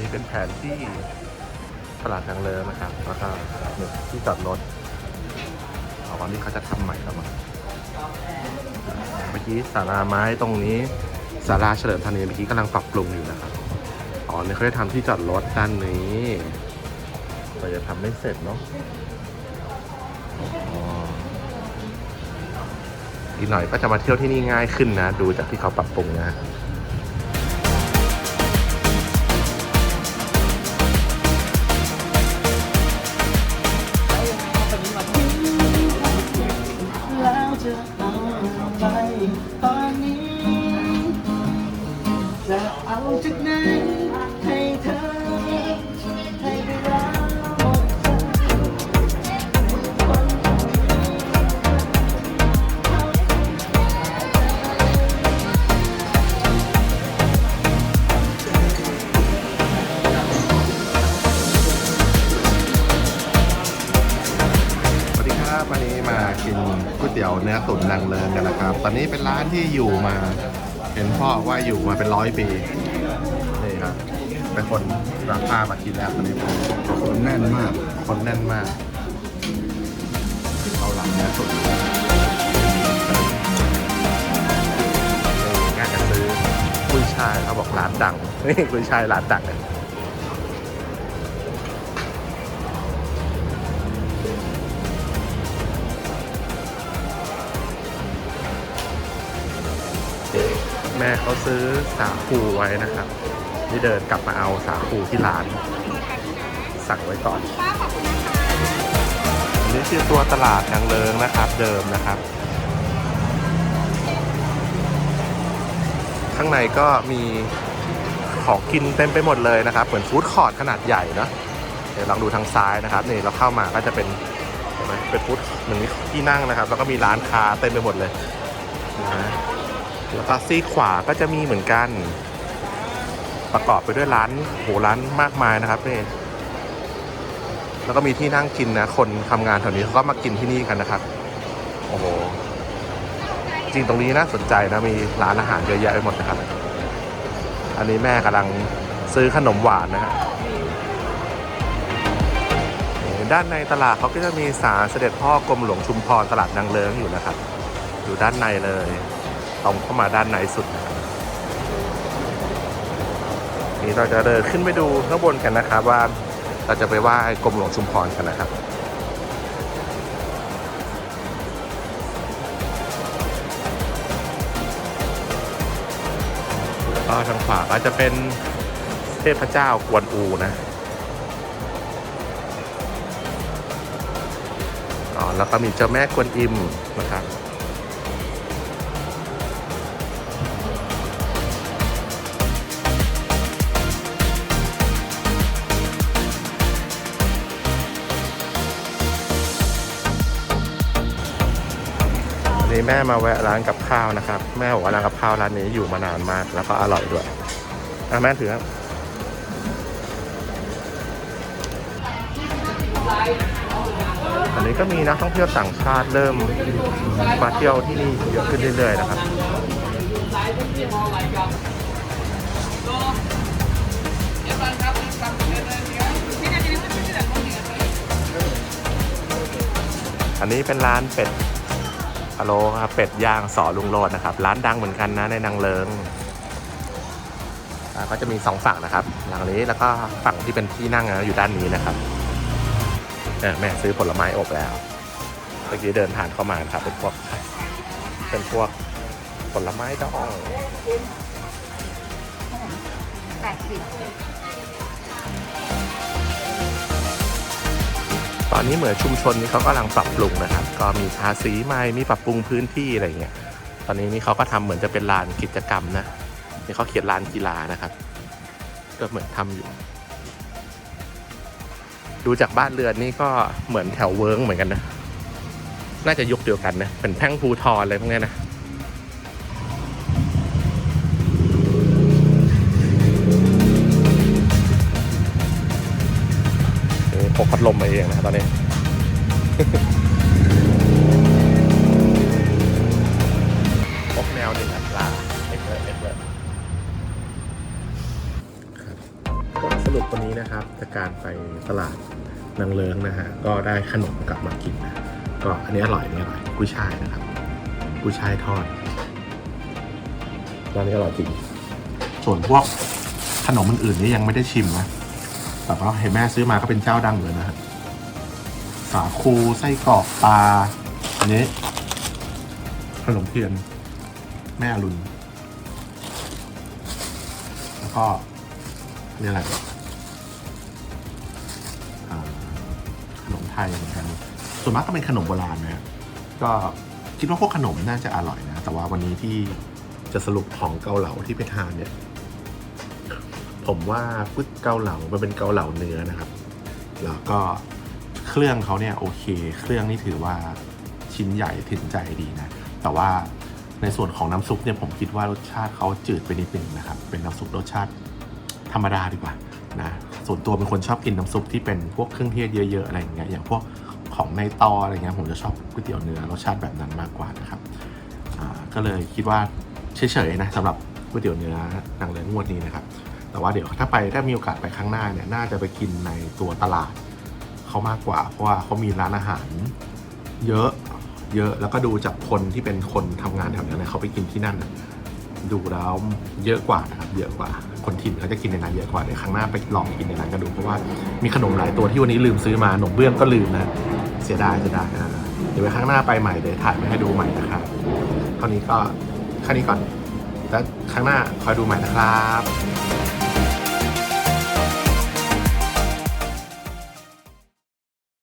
นี้เป็นแผนที่ตลาดนางเลิงนะครับ แล้วก็เนี่ยที่จอดรถอ๋อวันนี้เขาจะทำใหม่แล้วมั้งเมื่อกี้ศาลาไม้ตรงนี้ศาลาเฉลิมธานีเมื่อกี้กำลังปรับปรุงอยู่นะครับ อ๋อเนี่ยเขาจะทำที่จอดรถด้านนี้เราจะทำไม่เสร็จเนาะอีกหน่อยก็จะมาเที่ยวที่นี่ง่ายขึ้นนะ ดูจากที่เขาปรับปรุงนะ จะเอาอะไรตอนนี้ จะเอาจากไหน วันนี้มากินก๋วยเตี๋ยวเนื้อตุ๋นนางเลิงกันนะครับ ตอนนี้เป็นร้านที่อยู่มา เห็นพ่อว่าอยู่มาเป็นร้อยปีนี่ครับเป็นคนรับพามากินแล้วตอนนี้คนแน่นมาก คนแน่นมากเอาหลังเนื้อตุ๋นนี่ง่ายจะซื้อกุ้ยช่ายเขาบอกร้านดังนี่กุ้ยช่ายร้านดังเลย แม่เขาซื้อสาคูไว้นะครับ นี่เดินกลับมาเอาสาคูที่ร้าน สั่งไว้ก่อนอันนี้คือตัวตลาดนางเลิงนะครับ เดิมนะครับ ข้างในก็มีของกินเต็มไปหมดเลยนะครับ เหมือนฟู้ดคอร์ทขนาดใหญ่เนอะเดี๋ยวลองดูทางซ้ายนะครับนี่เราเข้ามาก็จะเป็นเป็นฟู้ดเหมือนที่นั่งนะครับ แล้วก็มีร้านค้าเต็มไปหมดเลยนะ แล้วก็ซีขวาก็จะมีเหมือนกัน ประกอบไปด้วยร้านโหร้านมากมายนะครับนี่แล้วก็มีที่นั่งกินนะ คนทำงานแถวนี้เขาก็มากินที่นี่กันนะครับ โอ้โห จริงตรงนี้น่าสนใจนะ มีร้านอาหารเยอะแยะไปหมดนะครับ อันนี้แม่กำลังซื้อขนมหวานนะฮะด้านในตลาดเขาก็จะมีศาลเสด็จพ่อกรมหลวงชุมพรตลาดนางเลิงอยู่นะครับ อยู่ด้านในเลย ตรงเข้ามาด้านในสุดนะครับนี่เราจะเดินขึ้นไปดูข้างบนกันนะครับว่าเราจะไปไหว้กรมหลวงชุมพรกันนะครับแล้วก็ทางขวาก็จะเป็นเทพเจ้ากวนอูนะอ๋อแล้วก็มีเจ้าแม่กวนอิมนะครับ นี้แม่มาแวะร้านกับข้าวนะครับ แม่บอกว่าร้านกับข้าวร้านนี้อยู่มานานมาก แล้วก็อร่อยด้วยอะแม่ถือครับอันนี้ก็มีนักท่องเที่ยวต่างชาติเริ่มมาเที่ยวที่นี่เยอะขึ้นเรื่อยๆนะครับอันนี้เป็นร้านเป็ด พะโล้ครับเป็ดย่างสอลุงโรดนะครับ ร้านดังเหมือนกันนะในนางเลิงอ่าก็จะมีสองฝั่งนะครับ หลังนี้แล้วก็ฝั่งที่เป็นที่นั่งนะอยู่ด้านนี้นะครับแม่ซื้อผลไม้อบแล้วเมื่อกี้เดินผ่านเข้ามาครับเป็นพวกเป็นพวกผลไม้ดองแปดสิบ ตอนนี้เหมือนชุมชนนี้เขากำลังปรับปรุงนะครับ ก็มีทาสีใหม่มีปรับปรุงพื้นที่อะไรเงี้ยตอนนี้นี่เขาก็ทำเหมือนจะเป็นลานกิจกรรมนะนี่เขาเขียนลานกีฬานะครับ ก็เหมือนทำอยู่ ดูจากบ้านเรือนนี่ก็เหมือนแถวเวิร์กเหมือนกันนะ น่าจะยุคเดียวกันนะเป็นแท่งภูทรอะไรพวกนี้นะ ดลมมาเองนะครับตอนนี้พกแนวหนึ่งอัตราเอ็กเลอร์เอ็กเลอร์ครับรุปวันนี้นะครับจากการไปตลาดนางเลิงนะฮะ ก็ได้ขนมกลับมากินนะ ก็อันนี้อร่อยอันนี่อร่อยกุ้ยช่ายนะครับ กุ้ยช่ายทอดร้านนี้อร่อยจริง ส่วนพวกขนมอื่นๆนี่ยังไม่ได้ชิมนะ แต่ว่าเห็นแม่ซื้อมาก็เป็นเจ้าดังเลยนะฮะสาคูไส้กรอกปลาอันนี้ขนมเทียน แม่อรุณแล้วก็นี่อะไรขนมไทยเหมือนกันส่วนมากก็เป็นขนมโบราณนะ ก็คิดว่าพวกขนมน่าจะอร่อยนะ แต่ว่าวันนี้ที่จะสรุปของเกาเหลาที่ไปทานเนี่ย ผมว่าก๋วยเกาเหลามันเป็นเกาเหลาเนื้อนะครับ แล้วก็เครื่องเขาเนี่ยโอเค เครื่องนี่ถือว่าชิ้นใหญ่ถึงใจดีนะ แต่ว่าในส่วนของน้ำซุปเนี่ยผมคิดว่ารสชาติเขาจืดไปนิดนึงนะครับ เป็นน้ำซุปรสชาติธรรมดาดีกว่านะ ส่วนตัวเป็นคนชอบกินน้ำซุปที่เป็นพวกเครื่องเทศเยอะๆอะไรอย่างเงี้ย อย่างพวกของในตออะไรเงี้ยผมจะชอบก๋วยเตี๋ยวเนื้อรสชาติแบบนั้นมากกว่านะครับ ก็เลยคิดว่าเฉยๆนะสำหรับก๋วยเตี๋ยวเนื้อนางเลิ้งงวดนี้นะครับ แต่ว่าเดี๋ยวถ้าไปถ้ามีโอกาสไปข้างหน้าเนี่ยน่าจะไปกินในตัวตลาดเขามากกว่า เพราะว่าเขามีร้านอาหาร เยอะเยอะแล้วก็ดูจากคนที่เป็นคนทำงานแถวนั้นเนี่ยเขาไปกินที่นั่นดูแล้วเยอะกว่านะครับเยอะกว่า คนถิ่นเขาจะกินในนั้นเยอะกว่าเดี๋ยวครั้งหน้าไปลองกินในนั้นกันดูเพราะว่ามีขนมหลายตัวที่วันนี้ลืมซื้อมาขนมเบื้องก็ลืมนะเสียดายเสียดายอ่าเดี๋ยวไปข้างหน้าไปใหม่เดี๋ยวถ่ายมาให้ดูใหม่นะครับเท่านี้ก็แค่นี้ก่อนแล้วครั้งหน้าคอยดูใหม่นะครับ